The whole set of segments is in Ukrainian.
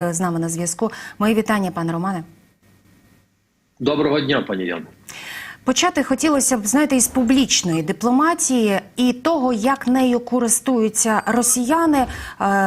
з нами на зв'язку. Мої вітання, пане Романе. Доброго дня, пані Яно. Почати хотілося б знаєте, із публічної дипломатії і того, як нею користуються росіяни е,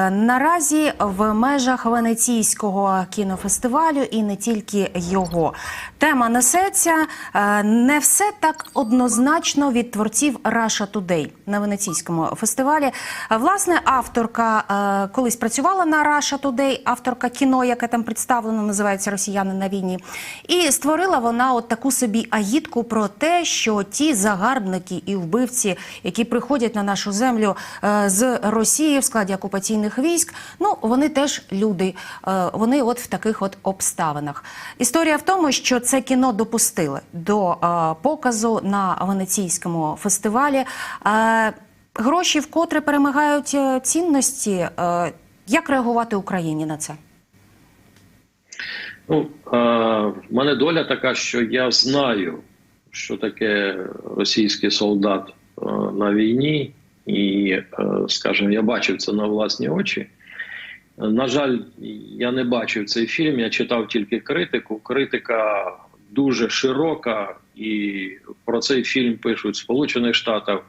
наразі в межах венеційського кінофестивалю і не тільки його. Тема несеться е, не все так однозначно від творців Russia Today на венеційському фестивалі. Е, Власне, авторка колись працювала на Russia Today, авторка кіно, яке там представлено, називається Росіяни на війні. І створила вона от таку собі агітку про те, що ті загарбники і вбивці, які приходять на нашу землю е, з Росії в складі окупаційних військ, ну вони теж люди. Е, Вони от в таких от обставинах. Історія в тому, що це кіно допустили до е, показу на венеційському фестивалі. Гроші вкотре перемагають цінності. Як реагувати Україні на це? Ну, в мене доля така, що я знаю, що таке російський солдат е, на війні, і, е, скажімо, я бачив це на власні очі. На жаль, я не бачив цей фільм, я читав тільки критику. Критика дуже широка, і про цей фільм пишуть Сполучених Штатах.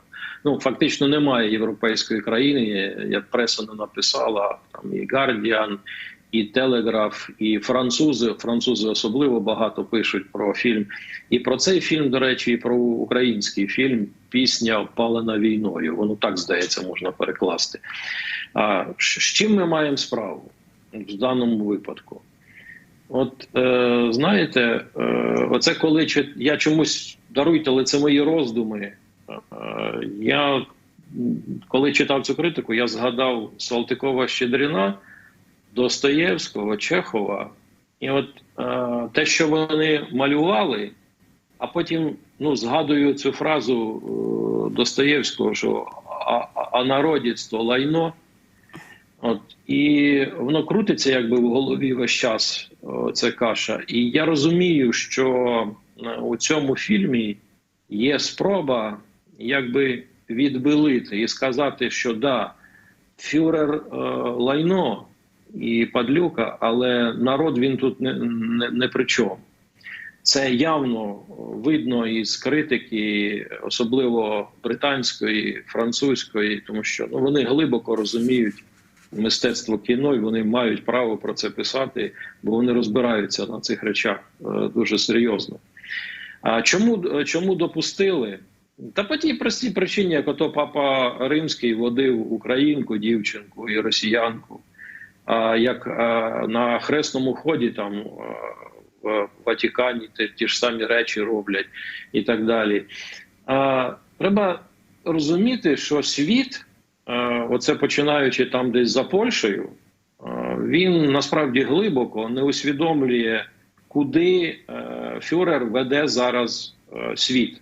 Ну, фактично немає європейської країни, як преса не написала, там і Guardian, і Телеграф, і французи. Французи особливо багато пишуть про фільм. І про цей фільм, до речі, і про український фільм Пісня впалена війною. Воно так здається, можна перекласти. А з чим ми маємо справу в даному випадку? От е, знаєте, е, оце коли я чомусь даруйте, але це мої роздуми. Е, я коли читав цю критику, я згадав Салтикова Щедрина, Достоєвського, Чехова, і от е, те, що вони малювали, а потім ну, згадую цю фразу е, Достоєвського, що а, а народіцтво лайно. От і воно крутиться, якби в голові весь час о, це каша. І я розумію, що у цьому фільмі є спроба якби відбилити і сказати, що да, фюрер е, лайно і падлюка, але народ він тут не, не, не при чому. Це явно видно із критики, особливо британської, французької, тому що ну, вони глибоко розуміють мистецтво кіно, і вони мають право про це писати, бо вони розбираються на цих речах е, дуже серйозно. А чому чому допустили? Та по тій простій причині, як ото папа Римський водив українку, дівчинку і росіянку, як на хресному ході там в Ватикані ті, ті ж самі речі роблять і так далі. А, Треба розуміти, що світ. Оце починаючи там десь за Польщею, він насправді глибоко не усвідомлює, куди Фюрер веде зараз світ.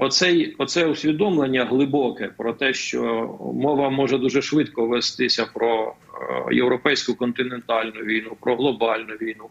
Оцей, Оце усвідомлення глибоке про те, що мова може дуже швидко вестися про європейську континентальну війну, про глобальну війну.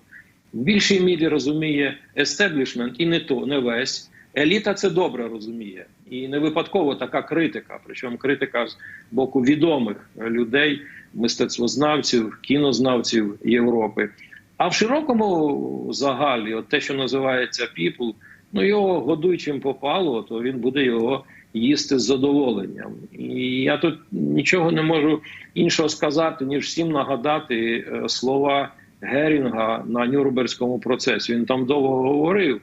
В більшій мірі розуміє естеблішмент і не то, не весь. Еліта це добре розуміє, і не випадково така критика. Причому критика з боку відомих людей, мистецтвознавців, кінознавців Європи. А в широкому загалі, от те, що називається people, ну його годуй чим попало, то він буде його їсти з задоволенням. І я тут нічого не можу іншого сказати, ніж всім нагадати слова Герінга на Нюрнберзькому процесі. Він там довго говорив.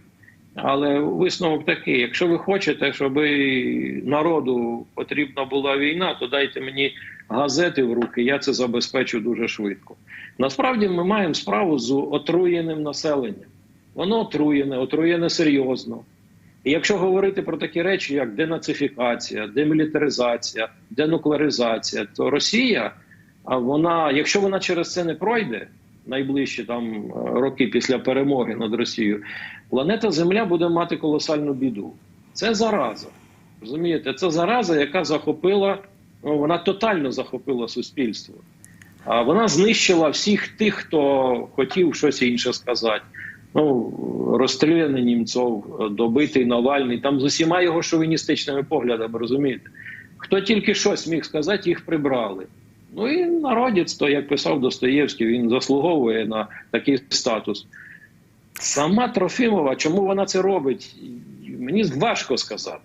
Але висновок такий: якщо ви хочете, щоб народу потрібна була війна, то дайте мені газети в руки, я це забезпечу дуже швидко. Насправді ми маємо справу з отруєним населенням. Воно отруєне, отруєне серйозно. І якщо говорити про такі речі, як денацифікація, демілітаризація, денуклеаризація, то Росія, вона, якщо вона через це не пройде, найближчі там роки після перемоги над Росією, планета Земля буде мати колосальну біду. Це зараза. Розумієте, це зараза, яка захопила, ну, вона тотально захопила суспільство. А вона знищила всіх тих, хто хотів щось інше сказати. Ну, розстріляний Німцов, добитий Навальний, там з усіма його шовіністичними поглядами, розумієте? Хто тільки щось міг сказати, їх прибрали. Ну і народець, то як писав Достоєвський, він заслуговує на такий статус. Сама Трофімова, чому вона це робить? Мені важко сказати.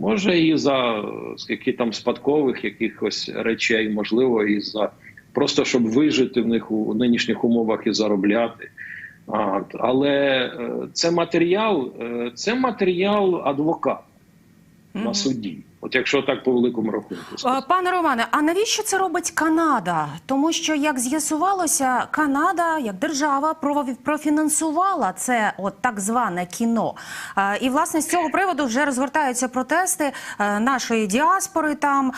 Може, і за скільки там спадкових якихось речей, можливо, і за просто щоб вижити в них у нинішніх умовах і заробляти. А, але е, це матеріал, е, це матеріал адвоката на суді. От якщо так по великому рахунку. Е, сказати. Пане Романе, а навіщо це робить Канада? Тому що, як з'ясувалося, Канада як держава профінансувала це от так зване кіно. Е, І власне з цього приводу вже розгортаються протести е, нашої діаспори. Там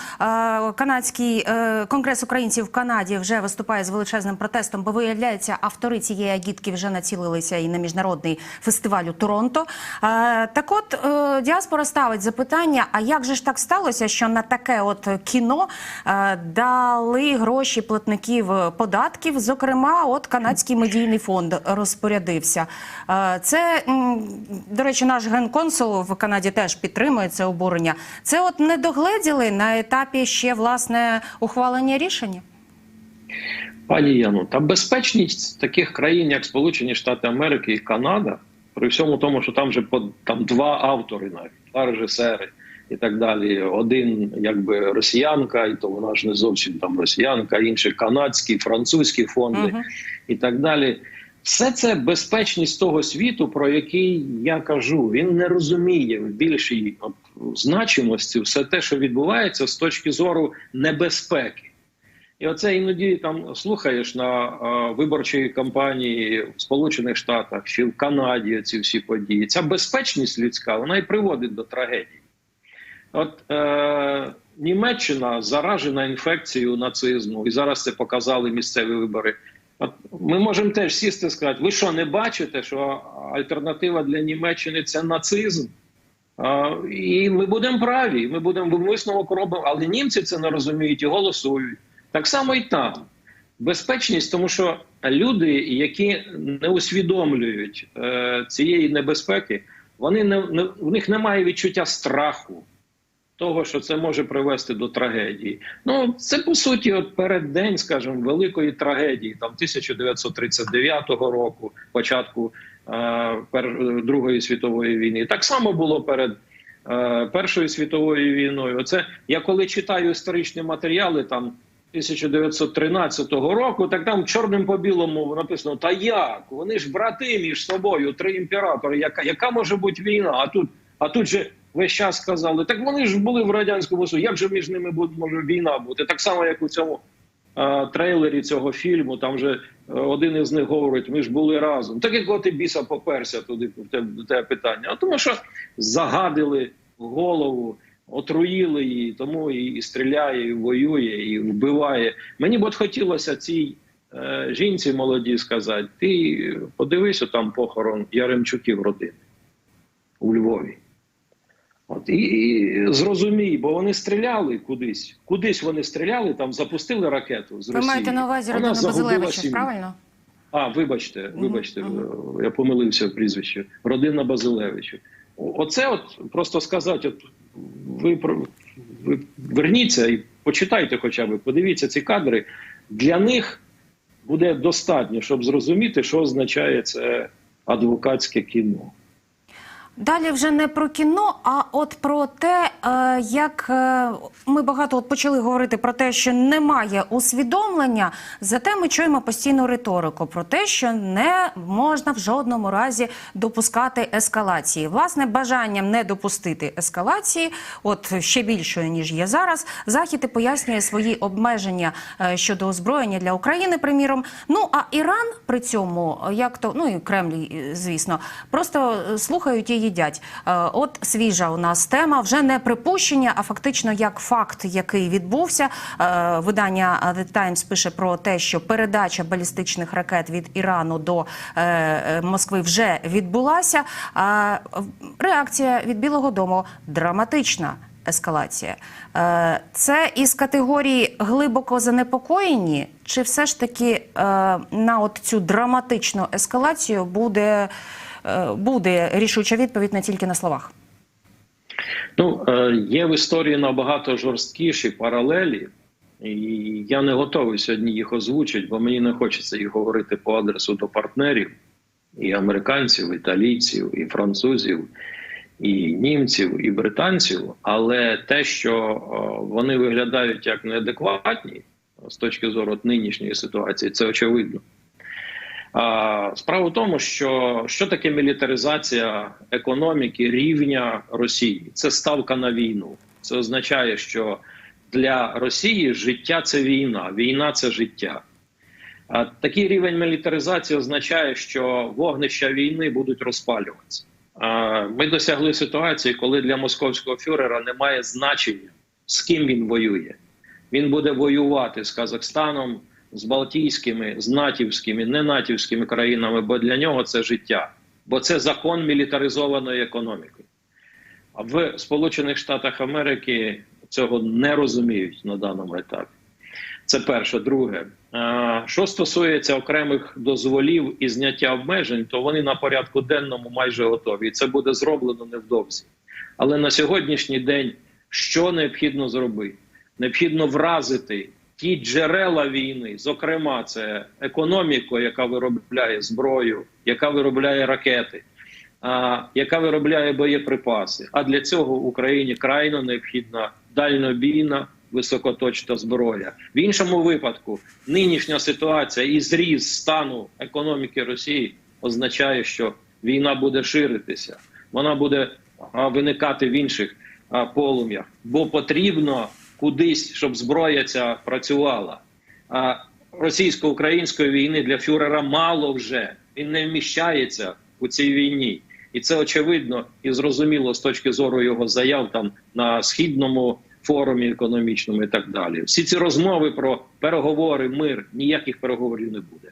канадський конгрес українців в Канаді вже виступає з величезним протестом, бо виявляється, автори цієї агітки вже націлилися і на міжнародний фестиваль у Торонто. Так, от діаспора ставить запитання: а як же ж так сталося, що на таке от кіно е, дали гроші платників податків? Зокрема, от канадський медійний фонд розпорядився. Е, Це до речі, наш генконсул в Канаді теж підтримує це обурення. Це от не догледіли на етапі ще власне ухвалення рішення. Пані Яну, та безпечність таких країн, як Сполучені Штати Америки і Канада, при всьому тому, що там вже по там два автори, навіть два режисери і так далі. Один якби росіянка, і то вона ж не зовсім там росіянка, інші канадські, французькі фонди Мгм. і так далі. Все це безпечність того світу, про який я кажу. Він не розуміє в більшій от, значимості все те, що відбувається з точки зору небезпеки. І оце іноді там слухаєш на е, виборчій кампанії в Сполучених Штатах чи в Канаді ці всі події. Ця безпечність людська вона і приводить до трагедії. От е, Німеччина заражена інфекцією нацизму, і зараз це показали місцеві вибори. От ми можемо теж сісти і сказати: ви що не бачите, що альтернатива для Німеччини це нацизм? А, і ми будемо праві, ми будемо висновок робимо, але німці це не розуміють і голосують. Так само і там. Безпечність, тому що люди, які не усвідомлюють е, цієї небезпеки, вони не, не в них немає відчуття страху того, що це може привести до трагедії. Ну це по суті, от переддень, скажімо, великої трагедії, там 1939 року, початку е, Другої світової війни. Так само було перед. е, Першою світовою війною, оце я коли читаю історичні матеріали там 1913 року, так там чорним по білому написано: Та як? Вони ж брати між собою, три імператори. Яка яка може бути війна? А тут, а тут же весь час сказали: так вони ж були в радянському Союзі, Як же між ними може війна бути? Так само, як у цьому е, трейлері цього фільму, там же е, один із них говорить: ми ж були разом. Так якого ти біса поперся туди в те, те питання? А тому що загадили голову. Отруїли її, тому і, і стріляє, і воює, і вбиває. Мені б от хотілося цій е, жінці молодій сказати: ти подивися там похорон Яремчуків родини у Львові. От, і, і зрозумій, бо вони стріляли кудись. Кудись вони стріляли, там запустили ракету з Ви Росії. маєте на увазі Вона родину Базилевича, правильно? А, вибачте, вибачте, е, я помилився в прізвищі. Родина Базилевича. Оце от просто сказати, от ви, ви верніться і почитайте хоча б, подивіться ці кадри. Для них буде достатньо, щоб зрозуміти, що означає це адвокатське кіно. Далі вже не про кіно, а от про те, е, як е, ми багато от почали говорити про те, що немає усвідомлення, зате ми чуємо постійну риторику про те, що не можна в жодному разі допускати ескалації. Власне, бажанням не допустити ескалації, от ще більшою ніж є зараз, захід і пояснює свої обмеження е, щодо озброєння для України, приміром. Ну а Іран при цьому, як то ну і Кремль, звісно, просто слухають і їдять. Е, От свіжа у нас тема вже не припущення, а фактично як факт, який відбувся. Е, Видання The Times пише про те, що передача балістичних ракет від Ірану до е, Москви вже відбулася. Реакція від Білого Дому драматична. Ескалація це із категорії глибоко занепокоєні, чи все ж таки на от цю драматичну ескалацію буде, буде рішуча відповідь не тільки на словах? Ну, е, є в історії набагато жорсткіші паралелі, І я не готовий сьогодні їх озвучити, бо мені не хочеться їх говорити по адресу до партнерів і американців, італійців, і французів, і німців, і британців. Але те, що вони виглядають як неадекватні з точки зору нинішньої ситуації, це очевидно. Справа в тому, що що таке мілітаризація економіки рівня Росії? Це ставка на війну. Це означає, що для Росії життя це війна, війна це життя. Такий рівень мілітаризації означає, що вогнища війни будуть розпалюватися. Ми досягли ситуації, коли для московського фюрера немає значення, з ким він воює. Він буде воювати з Казахстаном, з Балтійськими, з натівськими, ненатівськими країнами, бо для нього це життя, бо це закон мілітаризованої економіки. А в Сполучених Штатах Америки цього не розуміють на даному етапі. Це перше. Друге, що стосується окремих дозволів і зняття обмежень, то вони на порядку денному майже готові. І це буде зроблено невдовзі. Але на сьогоднішній день що необхідно зробити? Необхідно вразити ті джерела війни, зокрема, це економіку, яка виробляє зброю, яка виробляє ракети, а, яка виробляє боєприпаси. А для цього Україні крайно необхідна дальнобійна високоточна зброя. В іншому випадку нинішня ситуація і зріз стану економіки Росії означає, що війна буде ширитися, вона буде виникати в інших полум'ях, бо потрібно кудись, щоб зброя ця працювала. А російсько-української війни для фюрера мало вже він не вміщається у цій війні, і це очевидно і зрозуміло з точки зору його заяв там на східному форумі економічному і так далі. Всі ці розмови про переговори, мир ніяких переговорів не буде.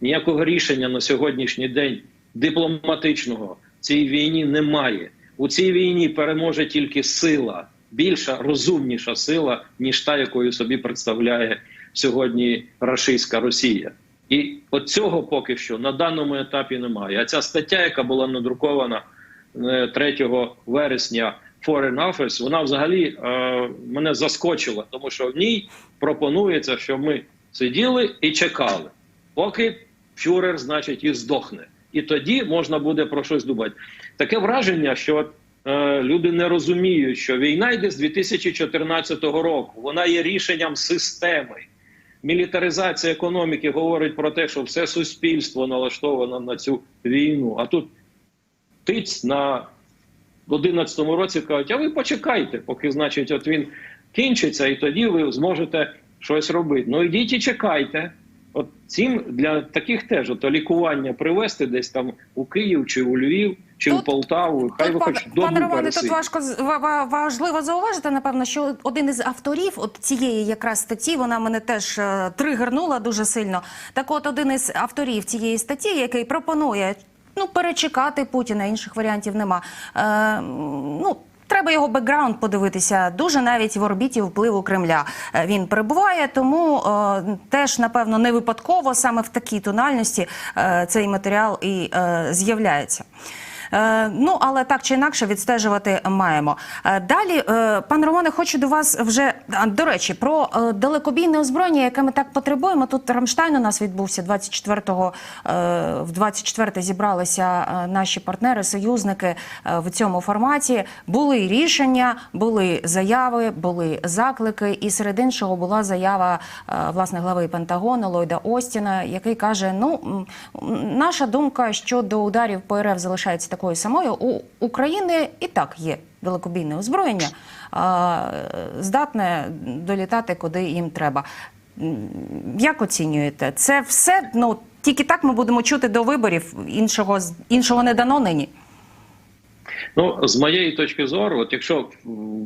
Ніякого рішення на сьогоднішній день дипломатичного в цій війні немає. У цій війні переможе тільки сила, більша, розумніша сила, ніж та, якою собі представляє сьогодні рашистська Росія. І от цього поки що на даному етапі немає. А ця стаття, яка була надрукована е, 3 вересня Foreign Affairs, вона взагалі е, мене заскочила, тому що в ній пропонується, що ми сиділи і чекали, поки фюрер, значить, і здохне. І тоді можна буде про щось думати. Таке враження, що е, люди не розуміють, що війна йде з 2014 року. Вона є рішенням системи. Мілітаризація економіки говорить про те, що все суспільство налаштовано на цю війну. А тут тиць на 2011 році кажуть, а ви почекайте, поки значить, от він кінчиться, і тоді ви зможете щось робити. Ну йдіть і чекайте. От цим для таких теж от лікування привезти десь там у Київ чи у Львів, чи Тут- в Полтаву. Хай ви пане, хоч добу пане Романе, тут важко важливо зауважити, напевно, що один із авторів от цієї якраз статті, вона мене теж е, тригернула дуже сильно. Так от один із авторів цієї статті, який пропонує ну, перечекати Путіна, інших варіантів нема. Е, ну, Треба його бекграунд подивитися. Дуже навіть в орбіті впливу Кремля е, він перебуває. Тому е, теж напевно не випадково саме в такій тональності е, цей матеріал і е, з'являється. Е, Ну, але так чи інакше відстежувати маємо. Е, Далі, е, пан Романе, хочу до вас вже до речі про далекобійне озброєння, яке ми так потребуємо. Тут Рамштайн у нас відбувся 24-го, е, в 24-те зібралися наші партнери, союзники в цьому форматі. Були рішення, були заяви, були заклики. І серед іншого була заява власне глави Пентагону Ллойда Остіна, який каже: Ну наша думка щодо ударів по РФ залишається такою самою. У України і так є далекобійне озброєння, здатне долітати куди їм треба. Як оцінюєте? Це все ну тільки так ми будемо чути до виборів. Іншого іншого не дано нині. Ну, з моєї точки зору, от якщо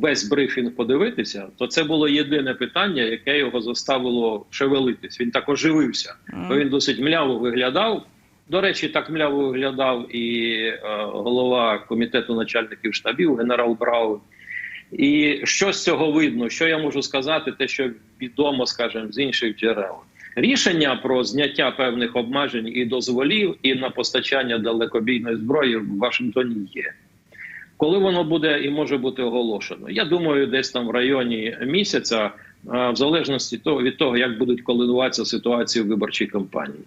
весь брифінг подивитися, то це було єдине питання, яке його заставило шевелитись. Він так оживився, бо він досить мляво виглядав. До речі, так мляво виглядав і е, голова комітету начальників штабів, генерал Браун. І що з цього видно? Що я можу сказати? Те, що відомо, скажімо, з інших джерел. Рішення про зняття певних обмежень і дозволів і на постачання далекобійної зброї в Вашингтоні є. Коли воно буде і може бути оголошено, я думаю, десь там в районі місяця е, в залежності від того, як будуть коливатися ситуації в виборчій кампанії.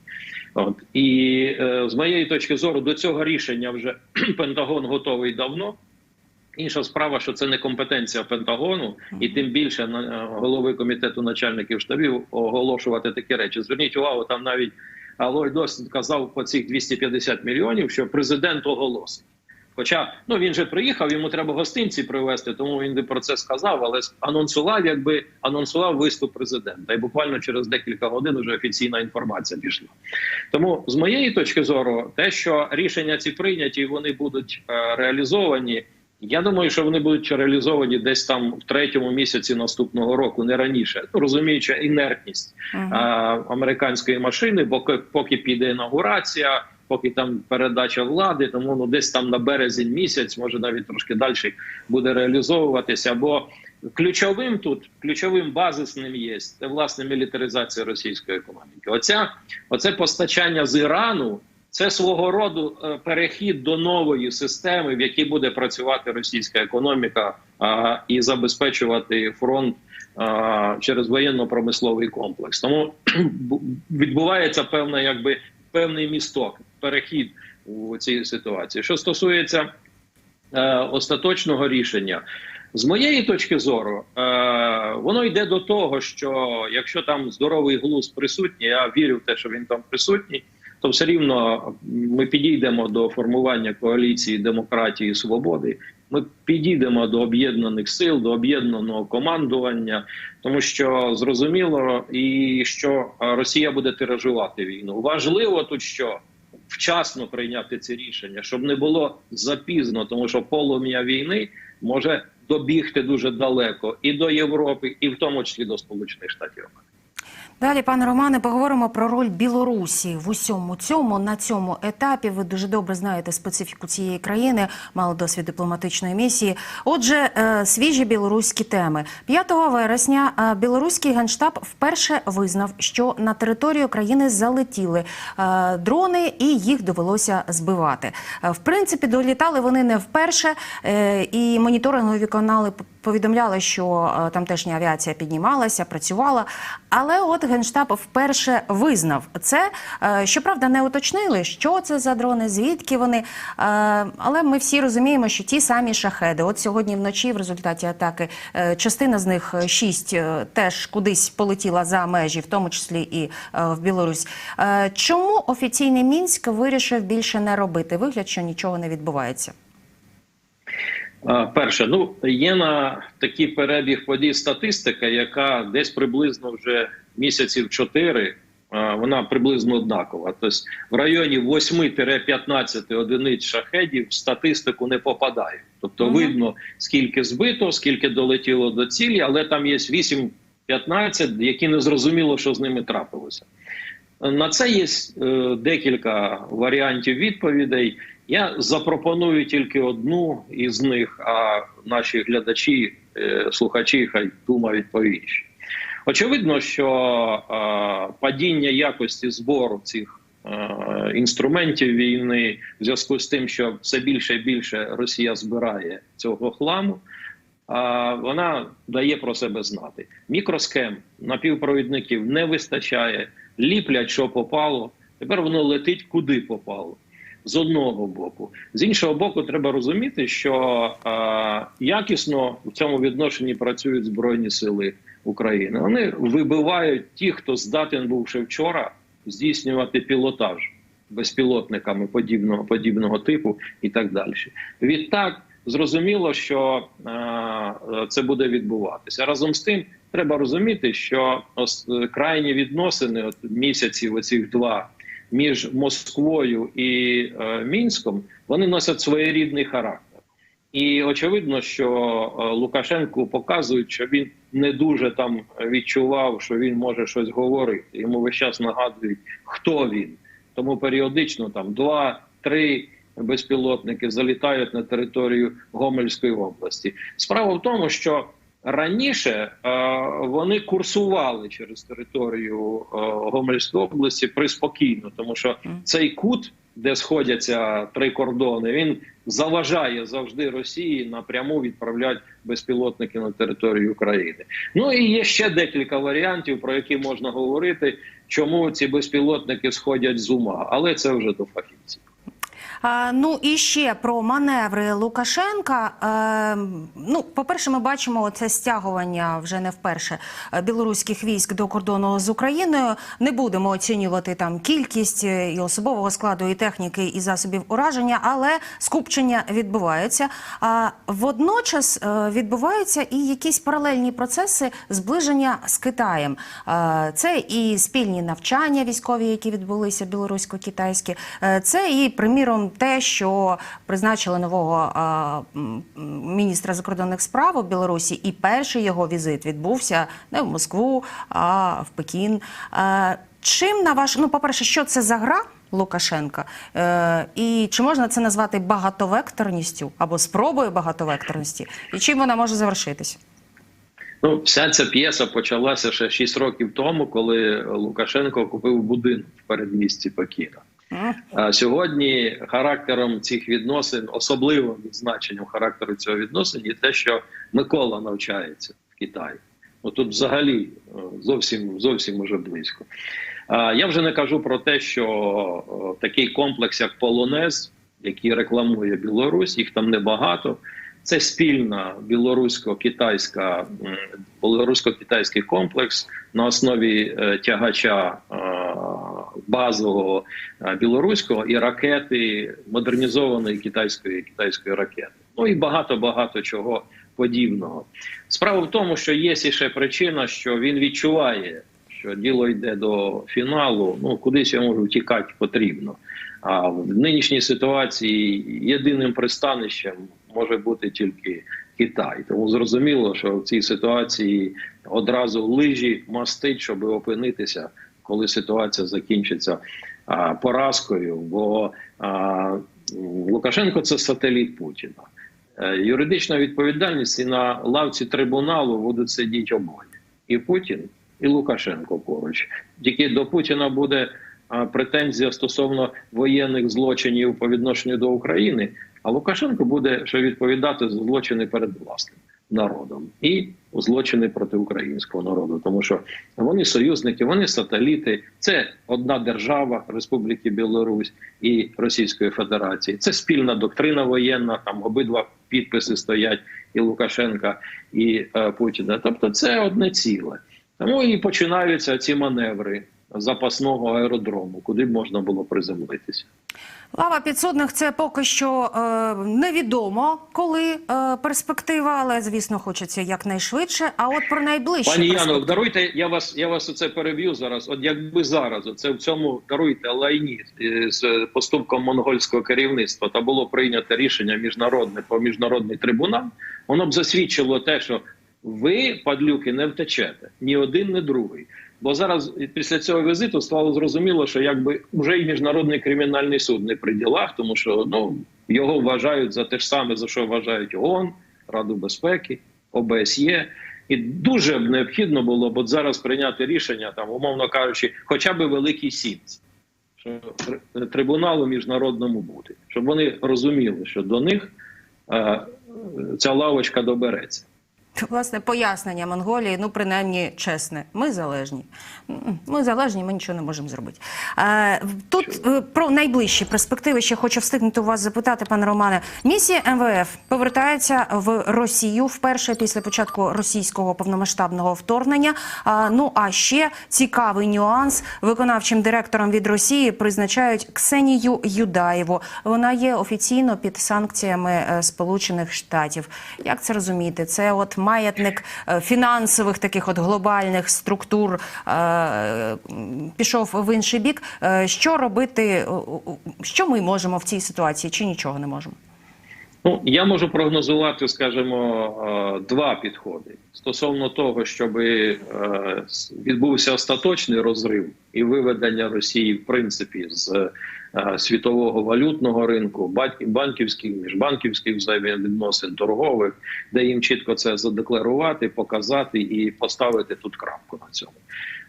От і е, з моєї точки зору до цього рішення вже Пентагон готовий давно. Інша справа, що це не компетенція Пентагону, і тим більше на е, голови комітету начальників штабів оголошувати такі речі. Зверніть увагу, там навіть Алой Ллойд казав по цих 250 мільйонів, що президент оголосить. Хоча ну він же приїхав, йому треба гостинці привезти, тому він про це сказав, але анонсував, якби анонсував виступ президента. І буквально через декілька годин вже офіційна інформація пішла. Тому з моєї точки зору, те, що рішення ці прийняті, і вони будуть е, реалізовані. Я думаю, що вони будуть реалізовані десь там в третьому місяці наступного року, не раніше. Ну розуміючи інертність Мгм. а, американської машини, бо поки піде інаугурація, поки там передача влади, тому ну десь там на березень місяць, може навіть трошки далі буде реалізовуватися. Бо ключовим тут, ключовим базисним є це власне мілітаризація російської економіки. Оця оце постачання з Ірану. Це свого роду е, перехід до нової системи, в якій буде працювати російська економіка а, і забезпечувати фронт а, через воєнно-промисловий комплекс. Тому відбувається певна, якби певний місток, перехід у цій ситуації. Що стосується е, остаточного рішення, з моєї точки зору, е, воно йде до того, що якщо там здоровий глузд присутній, я вірю в те, що він там присутній, то все рівно ми підійдемо до формування коаліції демократії і свободи. Ми підійдемо до об'єднаних сил, до об'єднаного командування, тому що зрозуміло, і що Росія буде тиражувати війну. Важливо тут що вчасно прийняти ці рішення, щоб не було запізно, тому що полум'я війни може добігти дуже далеко і до Європи, і в тому числі до Сполучених Штатів. Америки. Далі, пане Романе, поговоримо про роль Білорусі в усьому цьому на цьому етапі. Ви дуже добре знаєте специфіку цієї країни, мали досвід дипломатичної місії. Отже, е, свіжі білоруські теми 5 вересня. е, Білоруський генштаб вперше визнав, що на територію країни залетіли е, дрони, і їх довелося збивати. В принципі, долітали вони не вперше, і моніторингові канали повідомляли, що е, тамтешня авіація піднімалася, працювала. Але от генштаб вперше визнав це. Е, Щоправда, не уточнили, що це за дрони, звідки вони. Е, Але ми всі розуміємо, що ті самі шахеди. От сьогодні вночі, в результаті атаки, частина з них шість теж кудись полетіла за межі, в тому числі і в Білорусь. Чому офіційний мінськ вирішив більше не робити? Вигляд, що нічого не відбувається. Перше, ну є на такий перебіг подій статистика, яка десь приблизно вже місяців 4, вона приблизно однакова. Тобто в районі 8-15 одиниць шахедів в статистику не попадає. Тобто Мгм. видно, скільки збито, скільки долетіло до цілі, але там є 8-15, які не зрозуміло, що з ними трапилося. На це є е, декілька варіантів відповідей. Я запропоную тільки одну із них, а наші глядачі, е, слухачі хай думають по інші. Очевидно, що е, падіння якості збору цих інструментів війни в зв'язку з тим, що все більше і більше Росія збирає цього хламу. Вона дає про себе знати. Мікросхем напівпровідників не вистачає, ліплять, що попало. Тепер воно летить куди попало. З одного боку, з іншого боку, треба розуміти, що е, якісно в цьому відношенні працюють збройні сили України. Вони вибивають ті, хто здатен був ще вчора здійснювати пілотаж безпілотниками подібного подібного типу і так далі. Відтак зрозуміло, що е, це буде відбуватися. Разом з тим, треба розуміти, що крайні відносини от місяців оцих два між Москвою і е, Мінськом вони носять своєрідний характер. І очевидно, що е, Лукашенку показують, що він не дуже там відчував, що він може щось говорити. Йому весь час нагадують, хто він. Тому періодично там два-три безпілотники залітають на територію Гомельської області. Справа в тому, що раніше е, вони курсували через територію е, Гомельської області приспокійно, тому що цей кут, де сходяться три кордони, він заважає завжди Росії напряму відправляти безпілотники на територію України. Ну і є ще декілька варіантів, про які можна говорити, чому ці безпілотники сходять з ума, але це вже до фахівців. Ну і ще про маневри Лукашенка. Е, ну, по-перше, ми бачимо це стягування вже не вперше білоруських військ до кордону з Україною. Не будемо оцінювати там кількість е, і особового складу, і техніки, і засобів ураження, але скупчення відбуваються. А водночас е, відбуваються і якісь паралельні процеси зближення з Китаєм. Це і спільні навчання військові, які відбулися білорусько-китайські. Це і приміром те, що призначили нового міністра закордонних справ у Білорусі, і перший його візит відбувся не в Москву, а в Пекін. Чим на ваш ну, по-перше, що це за гра? Лукашенка, е, і чи можна це назвати багатовекторністю або спробою багатовекторності, і чим вона може завершитись? Ну, вся ця п'єса почалася ще 6 років тому, коли Лукашенко купив будинок в передмісті Пекіна. Сьогодні характером цих відносин, особливим відзначенням характеру цього відносин, є те, що Микола навчається в Китаї. Ну тут взагалі е, зовсім зовсім уже близько. Я вже не кажу про те, що е, такий комплекс, як Полонез, який рекламує Білорусь, їх там небагато. Це спільна білорусько-китайська білорусько-китайський комплекс на основі е, тягача базового е, білоруського і ракети модернізованої китайської китайської ракети. Ну і багато багато чого подібного. Справа в тому, що є ще причина, що він відчуває, що діло йде до фіналу. Ну кудись йому втікати потрібно. А в нинішній ситуації єдиним пристанищем може бути тільки Китай. Тому зрозуміло, що в цій ситуації одразу лижі мастить, щоб опинитися, коли ситуація закінчиться а, поразкою. Бо а, Лукашенко це сателіт Путіна. Е, Юридична відповідальність і на лавці трибуналу будуть сидіти обоє: і Путін, і Лукашенко поруч. Тільки до Путіна буде претензія стосовно воєнних злочинів по відношенню до України. А Лукашенко буде ще відповідати за злочини перед власним народом і злочини проти українського народу, тому що вони союзники, вони сателіти. Це одна держава Республіки Білорусь і Російської Федерації. Це спільна доктрина воєнна. Там обидва підписи стоять і Лукашенка, і е, Путіна. Тобто, це одне ціле. Тому і починаються ці маневри запасного аеродрому, куди б можна було приземлитися. Лава підсудних це поки що е, невідомо, коли е, перспектива, але звісно, хочеться якнайшвидше. А от про найближче Пані Яно, даруйте, я вас я вас оце переб'ю зараз. От якби зараз оце в цьому даруйте лайні е, з поступком монгольського керівництва та було прийнято рішення міжнародне по міжнародний трибунал, воно б засвідчило те, що ви, падлюки, не втечете ні один, ні другий. Бо зараз після цього візиту стало зрозуміло, що якби вже і міжнародний кримінальний суд не при ділах, тому що ну його вважають за те ж саме, за що вважають ООН, Раду безпеки, ОБСЄ. І дуже б необхідно було б от зараз прийняти рішення, там, умовно кажучи, хоча б великій сімці, що трибуналу міжнародному бути, щоб вони розуміли, що до них е, ця лавочка добереться. Власне, пояснення Монголії, ну принаймні чесне. Ми залежні. Ми залежні, ми нічого не можемо зробити. Е, тут е, про найближчі перспективи ще хочу встигнути у вас запитати, пане Романе. Місія МВФ повертається в Росію вперше після початку російського повномасштабного вторгнення. Ну а ще цікавий нюанс: виконавчим директором від Росії призначають Ксенію Юдаєву. Вона є офіційно під санкціями е, Сполучених Штатів. Як це розуміти? Це от маятник е, фінансових таких от глобальних структур е, пішов в інший бік. Е, Що робити? Що ми можемо в цій ситуації, чи нічого не можемо? Ну, я можу прогнозувати, скажімо, два підходи стосовно того, щоб відбувся остаточний розрив і виведення Росії, в принципі, з світового валютного ринку, банківських, міжбанківських взаємовідносин, торгових, де їм чітко це задекларувати, показати і поставити тут крапку на цьому.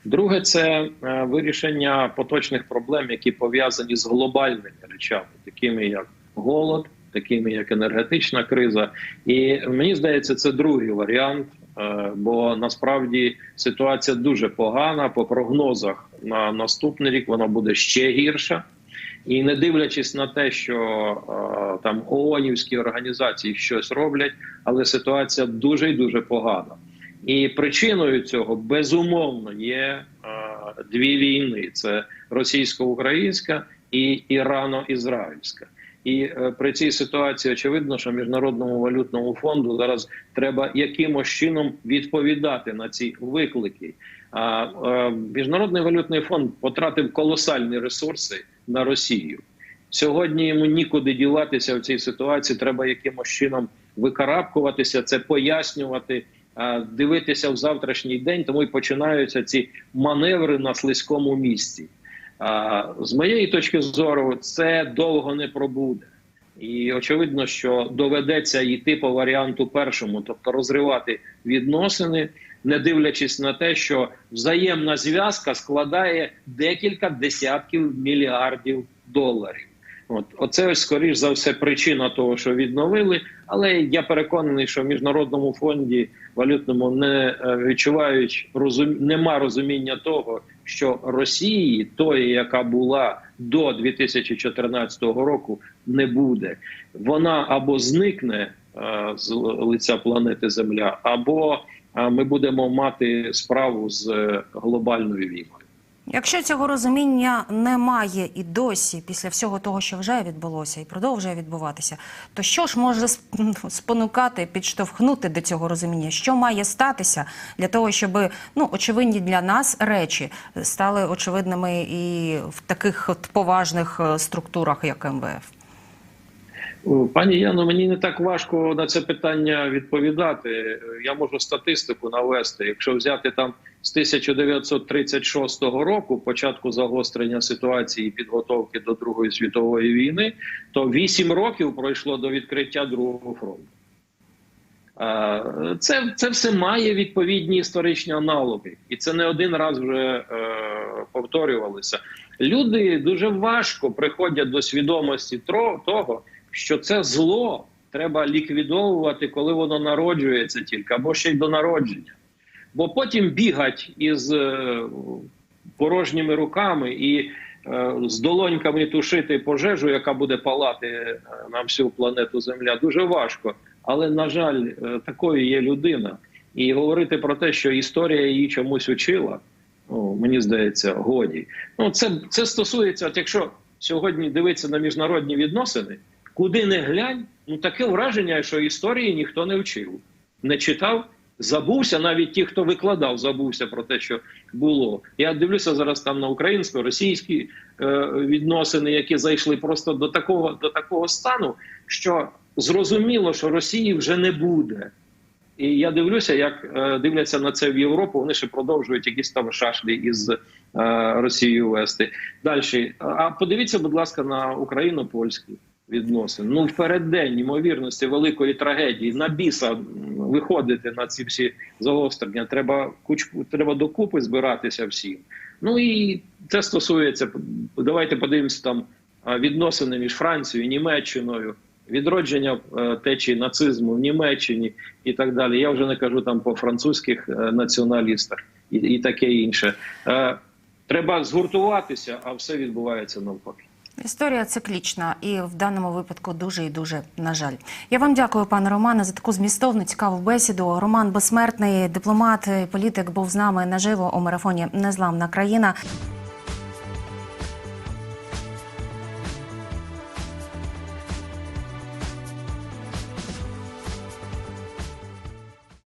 Друге, це е, вирішення поточних проблем, які пов'язані з глобальними речами, такими як голод такими як енергетична криза. І мені здається, це другий варіант, е, бо насправді ситуація дуже погана. По прогнозах на наступний рік вона буде ще гірша. І не дивлячись на те, що е, там ООНівські організації щось роблять, але ситуація дуже і дуже погана. І причиною цього безумовно є е, дві війни: це російсько-українська і ірано-ізраїльська. І е, при цій ситуації очевидно, що міжнародному валютному фонду зараз треба якимось чином відповідати на ці виклики. А е, міжнародний валютний фонд потратив колосальні ресурси на Росію. Сьогодні йому нікуди діватися в цій ситуації. Треба якимось чином викарабкуватися, це пояснювати, дивитися в завтрашній день. Тому і починаються ці маневри на слизькому місці. З моєї точки зору, це довго не пробуде. І очевидно, що доведеться йти по варіанту першому, тобто розривати відносини, не дивлячись на те, що взаємна зв'язка складає декілька десятків мільярдів доларів. От оце ось скоріш за все причина того, що відновили. Але я переконаний, що в міжнародному фонді валютному не е, відчувають розум... нема розуміння того, що Росії, тої, яка була до 2014 року, не буде. Вона або зникне е, з лиця планети Земля, або ми будемо мати справу з е, глобальною війною. Якщо цього розуміння немає і досі, після всього того, що вже відбулося і продовжує відбуватися, то що ж може спонукати, підштовхнути до цього розуміння? Що має статися для того, щоб ну очевидні для нас речі стали очевидними і в таких от поважних е, структурах, як МВФ? О, Пані Яно, мені не так важко на це питання відповідати. Я можу статистику навести. Якщо взяти там з 1936 року, початку загострення ситуації і підготовки до Другої світової війни, то 8 років пройшло до відкриття Другого фронту. А, Це, це все має відповідні історичні аналоги, і це не один раз вже е, повторювалося. Люди дуже важко приходять до свідомості того, що це зло треба ліквідовувати, коли воно народжується тільки або ще й до народження. Бо потім бігать із е, порожніми руками і е, з долоньками тушити пожежу, яка буде палати е, на всю планету Земля, дуже важко. Але на жаль, такою є людина. І говорити про те, що історія її чомусь учила, ну, мені здається, годі. Ну, це, це стосується, от якщо сьогодні дивитися на міжнародні відносини, куди не глянь, ну таке враження, що історії ніхто не вчив, не читав, забувся. Навіть ті, хто викладав, забувся про те, що було. Я дивлюся зараз там на українсько-російські е, відносини, які зайшли просто до такого, до такого стану, що зрозуміло, що Росії вже не буде. І я дивлюся, як е, дивляться на це в Європу. Вони ще продовжують якісь там шашлі із е, Росією вести. Далі. А подивіться, будь ласка, на україно-польські відносини. Ну, переддень ймовірності великої трагедії на біса виходити на ці всі загострення. Треба кучку, треба докупи збиратися всім. Ну і це стосується. Давайте подивимося там відносини між Францією і Німеччиною. Відродження е, течії нацизму в Німеччині і так далі. Я вже не кажу там по французьких е, націоналістах і, і таке інше. Е, треба згуртуватися, а все відбувається навпаки. Історія циклічна і в даному випадку дуже і дуже на жаль. Я вам дякую, пане Романе, за таку змістовну цікаву бесіду. Роман Безсмертний, дипломат, політик був з нами наживо у марафоні Незламна країна.